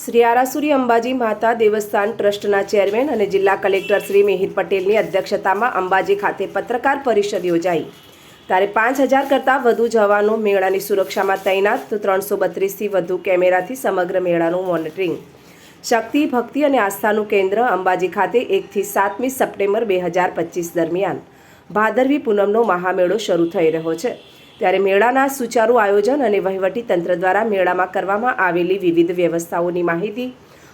શ્રી આરાસુરી અંબાજી માતા દેવસ્થાન ટ્રસ્ટના ચેરમેન અને જિલ્લા કલેક્ટર શ્રી મિહિર પટેલની અધ્યક્ષતામાં અંબાજી ખાતે પત્રકાર પરિષદ યોજાઈ. ત્યારે પાંચ હજાર કરતાં વધુ જવાનો મેળાની સુરક્ષામાં તૈનાત, તો ત્રણસો બત્રીસથી વધુ કેમેરાથી સમગ્ર મેળાનું મોનિટરિંગ. શક્તિ, ભક્તિ અને આસ્થાનું કેન્દ્ર અંબાજી ખાતે એકથી સાતમી સપ્ટેમ્બર બે હજાર પચીસ દરમિયાન. ભાદરવી પૂનમનો મહામેળો શરૂ થઈ રહ્યો છે. ત્યારે મેળાના સુચારુ આયોજન અને વહીવટી તંત્ર દ્વારા મેળામાં કરવામાં આવેલી વિવિધ વ્યવસ્થાઓની માહિતી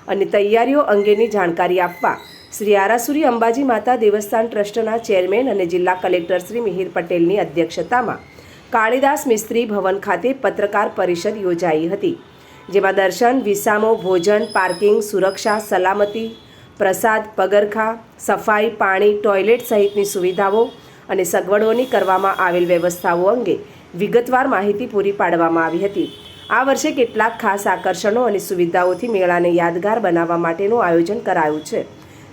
અને તૈયારીઓ અંગેની જાણકારી આપવા શ્રી આરાસુરી અંબાજી માતા દેવસ્થાન ટ્રસ્ટના ચેરમેન અને જિલ્લા કલેક્ટર શ્રી મિહિર પટેલની અધ્યક્ષતામાં કાળીદાસ મિસ્ત્રી ભવન ખાતે પત્રકાર પરિષદ યોજાઈ હતી, જેમાં દર્શન, વિસામો, ભોજન, પાર્કિંગ, સુરક્ષા, સલામતી, પ્રસાદ, પગરખા, સફાઈ, પાણી, ટોયલેટ સહિતની સુવિધાઓ અને સગવડોની કરવામાં આવેલ વ્યવસ્થાઓ અંગે વિગતવાર માહિતી પૂરી પાડવામાં આવી હતી. આ વર્ષે કેટલાક ખાસ આકર્ષણો અને સુવિધાઓથી મેળાને યાદગાર બનાવવા માટેનું આયોજન કરાયું છે.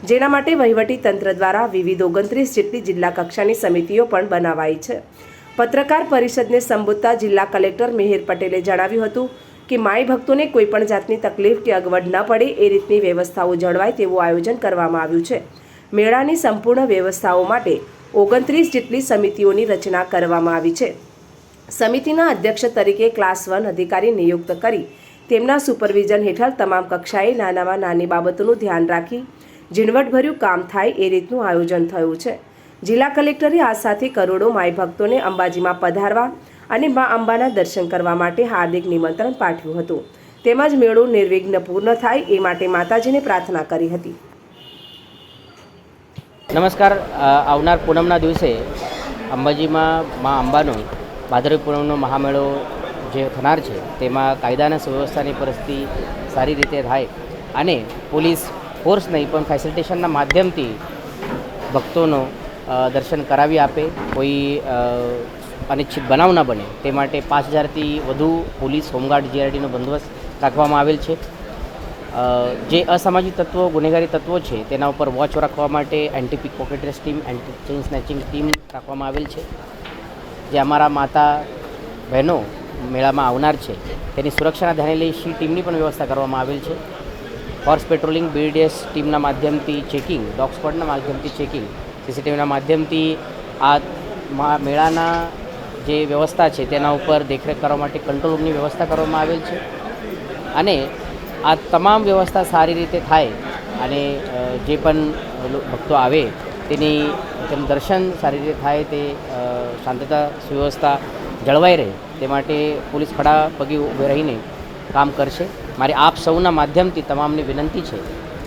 જેના માટે વહીવટી તંત્ર દ્વારા વિવિધ ઓગણત્રીસ જેટલી જિલ્લા કક્ષાની સમિતિઓ પણ બનાવાઈ છે. પત્રકાર પરિષદને સંબોધતા જિલ્લા કલેક્ટર મિહિર પટેલે જણાવ્યું હતું કે માય ભક્તોને કોઈપણ જાતની તકલીફ કે અગવડ ન પડે, એ રીતની વ્યવસ્થાઓ જળવાય તેવું આયોજન કરવામાં આવ્યું છે. મેળાની સંપૂર્ણ વ્યવસ્થાઓ માટે ઓગણત્રીસ જેટલી સમિતિઓની રચના કરવામાં આવી છે. સમિતિના અધ્યક્ષ તરીકે ક્લાસ વન અધિકારી નિયુક્ત કરી તેમના સુપરવિઝન હેઠળ તમામ કક્ષાએ નાનામાં નાની બાબતોનું ધ્યાન રાખી ઝીણવટભર્યું કામ થાય એ રીતનું આયોજન થયું છે. જિલ્લા કલેક્ટરે આ સાથે કરોડો માય ભક્તોને અંબાજીમાં પધારવા અને મા અંબાના દર્શન કરવા માટે હાર્દિક નિમંત્રણ પાઠવ્યું હતું. તેમજ મેળો નિર્વિઘ્ન પૂર્ણ થાય એ માટે માતાજીને પ્રાર્થના કરી હતી. નમસ્કાર આવનાર પૂનમના દિવસે અંબાજીમાં મા અંબાનો ભાદરવી પૂનમનો મહામેળો જે થનાર છે, તેમાં કાયદા અને સુવ્યવસ્થાની પરિસ્થિતિ સારી રીતે થાય અને પોલીસ ફોર્સ નહીં, પણ ફેસિલિટેશનના માધ્યમથી ભક્તોનો દર્શન કરાવી આપે, કોઈ અનિચ્છિત બનાવ ન બને. તે માટે પાંચ હજારથી વધુ પોલીસ હોમગાર્ડ જીઆરડીનો બંદોબસ્ત રાખવામાં આવેલ છે. જે અસામાજિક તત્વો, ગુનેગારી તત્વો છે, તેના ઉપર વોચ રાખવા માટે anti pick pocketers team anti chain snatching team રાખવામાં આવેલ છે. જે અમારા માતા બહેનો મેળામાં આવનાર છે, તેની સુરક્ષાના ધ્યાને લઈ શી ટીમની પણ વ્યવસ્થા કરવામાં આવેલ છે. હોર્સ પેટ્રોલિંગ બીડીએસ ટીમના માધ્યમથી ચેકિંગ ડોગ સ્કોડના માધ્યમથી ચેકિંગ સીસીટીવીના માધ્યમથી આ મેળાના જે વ્યવસ્થા છે, તેના ઉપર દેખરેખ કરવા માટે કંટ્રોલ રૂમની વ્યવસ્થા કરવામાં આવેલ છે. અને આ તમામ વ્યવસ્થા સારી રીતે થાય અને જે પણ ભક્તો આવે તેની તેમ દર્શન સારી રીતે થાય તે શાંતતા, સુવ્યવસ્થા જળવાઈ રહે તે માટે પોલીસ ખડા પગે ઊભે રહીને કામ કરશે. મારી આપ સૌના માધ્યમથી તમામને વિનંતી છે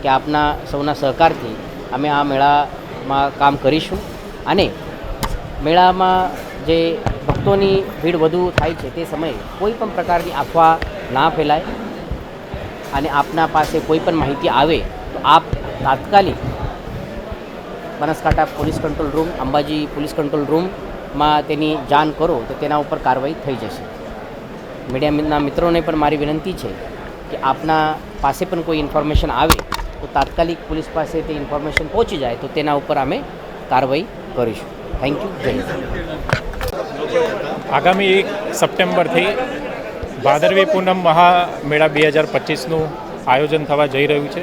કે આપના સૌના સહકારથી અમે આ મેળામાં કામ કરીશું અને મેળામાં જે ભક્તોની ભીડ વધુ થાય છે તે સમયે કોઈ પણ પ્રકારની અફવા ના ફેલાય અને આપના પાસે કોઈ પણ માહિતી આવે તો આપ તાત્કાલિક Banaskantha police control room, Ambaji police control રૂમમાં તેની જાણ કરો તો તેના ઉપર કાર્યવાહી થઈ જશે. મીડિયાના મિત્રોને પણ મારી વિનંતી છે કે આપના પાસે પણ કોઈ ઇન્ફોર્મેશન આવે તો તાત્કાલિક પોલીસ પાસે તે ઇન્ફોર્મેશન પહોંચી જાય તો તેના ઉપર અમે કાર્યવાહી કરીશું. થેન્ક યુ જય આગામી એક સપ્ટેમ્બરથી ભાદરવી પૂનમ મહામેળા બે હજાર પચીસનું આયોજન થવા જઈ રહ્યું છે.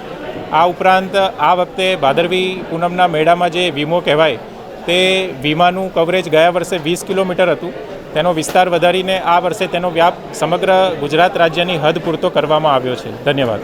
આ ઉપરાંત આ વખતે ભાદરવી પૂનમના મેળામાં જે વીમો કહેવાય, તે વીમાનું કવરેજ ગયા વર્ષે વીસ કિલોમીટર હતું. તેનો વિસ્તાર વધારીને આ વર્ષે તેનો વ્યાપ સમગ્ર ગુજરાત રાજ્યની હદ પૂરતો કરવામાં આવ્યો છે. ધન્યવાદ.